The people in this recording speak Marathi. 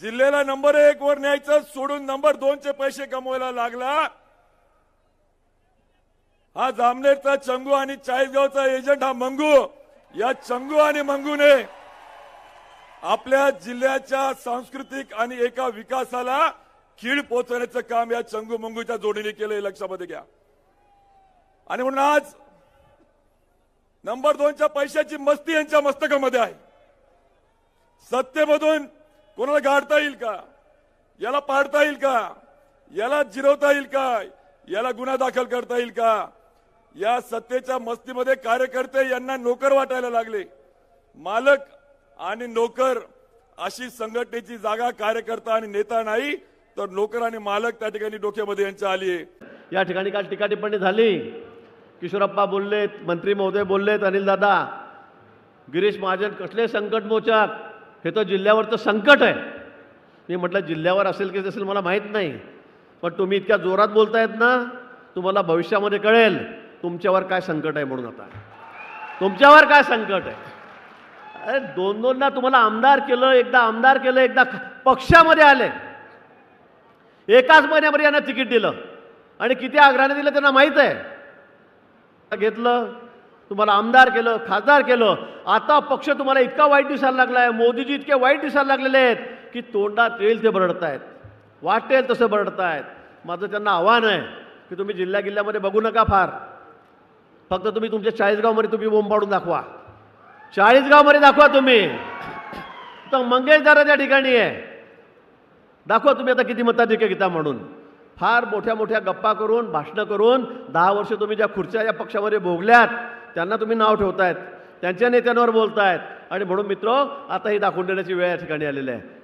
जिल्ह्याला नंबर एक वर न्यायचं सोडून नंबर दोनचे पैसे कमवायला लागला. हा जामनेरचा चंगू आणि चाळीसगावचा एजंट हा मंगू. या चंगू आणि मंगूने आपल्या जिल्ह्याच्या सांस्कृतिक आणि एका विकासाला कीड पोचवण्याचं काम या चंगू मंगूच्या जोडीने केलं हे लक्षामध्ये घ्या. आणि म्हणून आज नंबर दोनच्या पैशाची मस्ती यांच्या मस्तकामध्ये आहे. सत्तेमधून कोणाला गाडता येईल का? याला पाडता येईल का? याला जिरवता येईल का? याला गुन्हा दाखल करता येईल का? या सत्तेच्या मस्तीमध्ये कार्यकर्ते यांना नोकर वाटायला लागले. मालक आणि नोकर अशी संघटनेची जागा कार्यकर्ता आणि नेता नाही तर नोकर आणि मालक त्या ठिकाणी डोक्यामध्ये यांच्या आली आहे. या ठिकाणी काल टीका टिप्पणी झाली. किशोरप्पा बोललेत मंत्री महोदय बोललेत अनिल दादा गिरीश महाजन कसले संकटमोचक? हे तर जिल्ह्यावरचं संकट आहे. मी म्हटलं जिल्ह्यावर असेल की असेल मला माहीत नाही. पण तुम्ही इतक्या जोरात बोलतायत ना तुम्हाला भविष्यामध्ये कळेल तुमच्यावर काय संकट आहे म्हणून आता. तुमच्यावर काय संकट आहे? अरे दोन दोनदा तुम्हाला आमदार केलं एकदा आमदार केलं एकदा पक्षामध्ये आले. एकाच महिन्यामध्ये यांना तिकीट दिलं. आणि किती आग्रहाने दिलं त्यांना माहीत आहे. घेतलं. तुम्हाला आमदार केलं खासदार केलं. आता पक्ष तुम्हाला इतका वाईट दिसायला लागला आहे मोदीजी इतके वाईट दिसायला लागलेले आहेत की तोंडात येईल ते बरडतायत. वाटेल तसं बरडतायत. माझं त्यांना आव्हान आहे की तुम्ही जिल्ह्या जिल्ह्यामध्ये बघू नका फार. फक्त तुम्ही तुमच्या चाळीसगावमध्ये तुम्ही बोंब पाडून दाखवा. चाळीसगावमध्ये दाखवा तुम्ही. तर मंगेशदारा त्या ठिकाणी आहे. दाखवा तुम्ही आता किती मताधिक्य म्हणून. फार मोठ्या मोठ्या गप्पा करून भाषणं करून दहा वर्ष तुम्ही ज्या खुर्च्या या पक्षामध्ये भोगल्यात त्यांना तुम्ही नाव ठेवतायत त्यांच्या नेत्यांवर बोलतायत. आणि म्हणून मित्र आता ही दाखवून देण्याची वेळ या ठिकाणी आलेली आहे.